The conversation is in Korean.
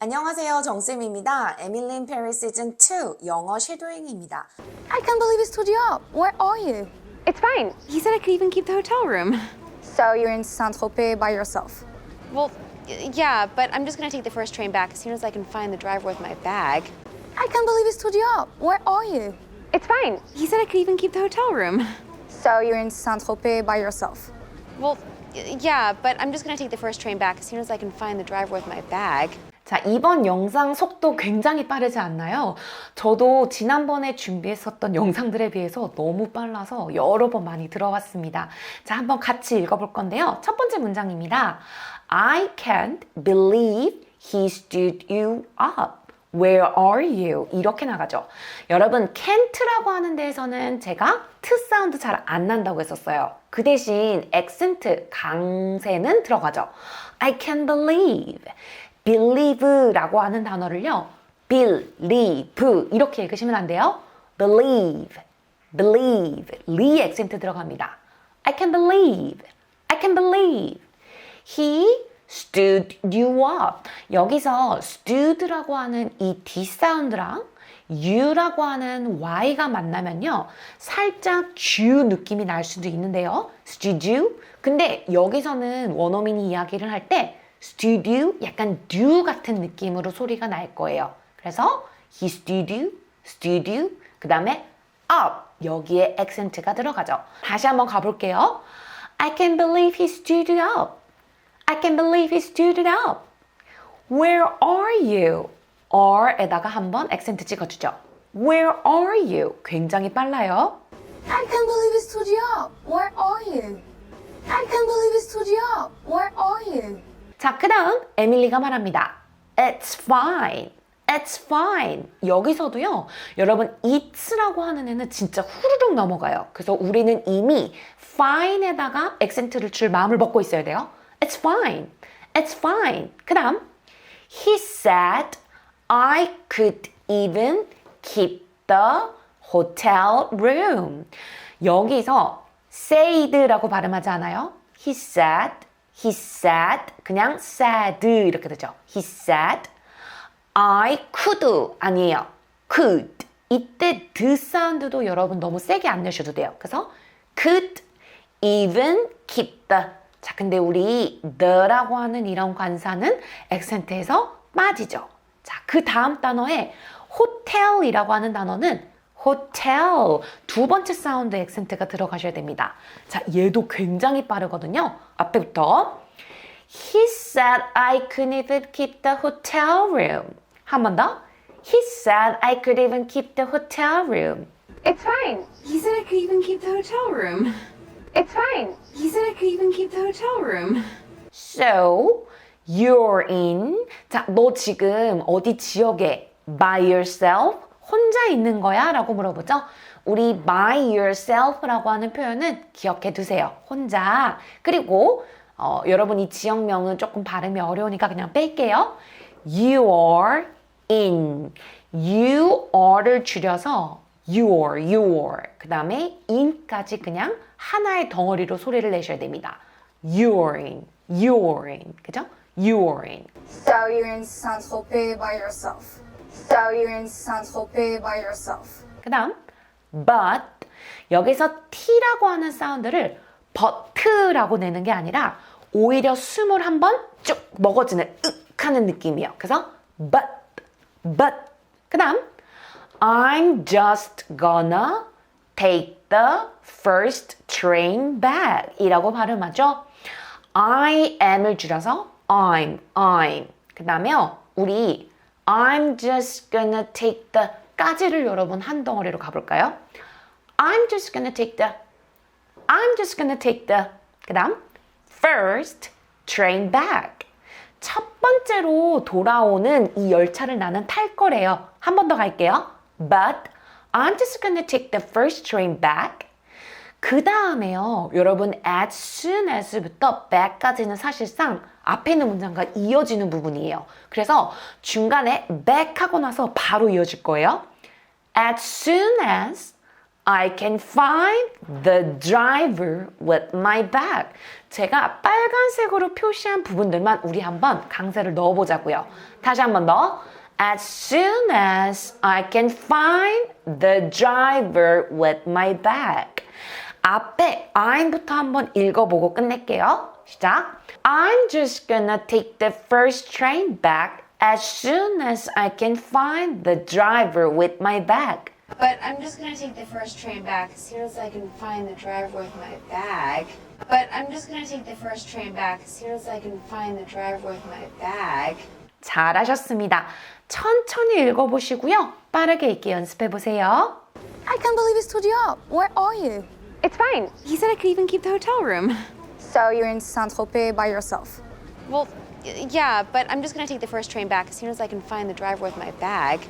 안녕하세요. 정쌤입니다. 에밀린 페리 시즌 2 영어 쉐도잉입니다. I can't believe he stood you up. Where are you? It's fine. He said I could even keep the hotel room. So you're in Saint Tropez by yourself. Well, y- yeah, but I'm just gonna take the first train back as soon as I can find the driver with my bag. I can't believe he stood you up. Where are you? It's fine. He said I could even keep the hotel room. So you're in Saint Tropez by yourself. Well, y- yeah, but I'm just gonna take the first train back as soon as I can find the driver with my bag. 자, 이번 영상 속도 굉장히 빠르지 않나요? 저도 지난번에 준비했었던 영상들에 비해서 너무 빨라서 여러 번 많이 들어왔습니다. 자, 한번 같이 읽어볼 건데요. 첫 번째 문장입니다. I can't believe he stood you up. Where are you? 이렇게 나가죠. 여러분, can't라고 하는 데에서는 제가 트 사운드 잘 안 난다고 했었어요. 그 대신 액센트, 강세는 들어가죠. I can't believe. Believe라고 하는 단어를요. believe 이렇게 읽으시면 안 돼요. believe, believe, 리 액센트 들어갑니다. I can believe, I can believe. He stood you up. 여기서 stood라고 하는 이 D 사운드랑 you라고 하는 y가 만나면요. 살짝 Jew 느낌이 날 수도 있는데요. stood you. 근데 여기서는 원어민이 이야기를 할때 stood you 약간 do 같은 느낌으로 소리가 날 거예요. 그래서 he stood you. 그 다음에 up. 여기에 액센트가 들어가죠. 다시 한번 가볼게요. I can't believe he stood you up. I can't believe he stood it up. Where are you? R에다가 한번 액센트 찍어주죠. Where are you? 굉장히 빨라요. I can't believe he stood you up. Where are you? I can't believe he stood you up. Where are you? 자, 그 다음 에밀리가 말합니다. It's fine. It's fine. 여기서도요, 여러분, it's라고 하는 애는 진짜 후루룩 넘어가요. 그래서 우리는 이미 fine에다가 액센트를 줄 마음을 먹고 있어야 돼요. It's fine. It's fine. 그 다음, he said I could even keep the hotel room. 여기서 said라고 발음하지 않아요? He said, he said, 그냥 said 이렇게 되죠. He said, I could 아니에요. could. 이때 the 사운드도 여러분 너무 세게 안 내셔도 돼요. 그래서 could even keep the. 자, 근데 우리 the라고 하는 이런 관사는 액센트에서 빠지죠. 자, 그 다음 단어에 hotel이라고 하는 단어는 hotel 두 번째 사운드 액센트가 들어가셔야 됩니다. 자, 얘도 굉장히 빠르거든요. 앞에부터 He said I couldn't even keep the hotel room. 한 번 더. He said I could even keep the hotel room. It's fine. He said I could even keep the hotel room. It's fine. He said I could even keep the hotel room. So, you're in. 자, 너 지금 어디 지역에 by yourself? 혼자 있는 거야? 라고 물어보죠. 우리 by yourself라고 하는 표현은 기억해 두세요. 혼자. 그리고 어, 여러분 이 지역명은 조금 발음이 어려우니까 그냥 뺄게요. You are in. You are를 줄여서 your, your. 그 다음에 in까지 그냥 하나의 덩어리로 소리를 내셔야 됩니다. You're in, you're in. 그죠? You're in. So you're in Saint Tropez by yourself. So you're in Saint Tropez by yourself. 그 다음, but. 여기서 t라고 하는 사운드를 but라고 내는 게 아니라 오히려 숨을 한 번 쭉 먹어주는 윽 하는 느낌이에요. 그래서 but, but. 그 다음, I'm just gonna take the first train back 이라고 발음하죠. I am을 줄여서 I'm, I'm. 그 다음에 우리 I'm just gonna take the 까지를 여러분 한 덩어리로 가볼까요? I'm just gonna take the I'm just gonna take the 그 다음 first train back 첫 번째로 돌아오는 이 열차를 나는 탈 거래요. 한 번 더 갈게요. But I'm just gonna take the first train back. 그 다음에요. 여러분 as soon as부터 back까지는 사실상 앞에 있는 문장과 이어지는 부분이에요. 그래서 중간에 back 하고 나서 바로 이어질 거예요. As soon as I can find the driver with my bag. 제가 빨간색으로 표시한 부분들만 우리 한번 강세를 넣어보자고요. 다시 한번 더. As soon as I can find the driver with my bag. 앞에 I'부터 한번 읽어보고 끝낼게요. 시작. I'm just gonna take the first train back as soon as I can find the driver with my bag. But I'm just gonna take the first train back as soon as I can find the driver with my bag. But I'm just gonna take the first train back as soon as I can find the driver with my bag. 잘하셨습니다. 천천히 읽어보시고요. 빠르게 읽기 연습해보세요. I can't believe it's 2 up. Where are you? It's fine. He said I could even keep the hotel room. So you're in Saint Tropez by yourself. Well, yeah, but I'm just gonna take the first train back as soon as I can find the driver with my bag.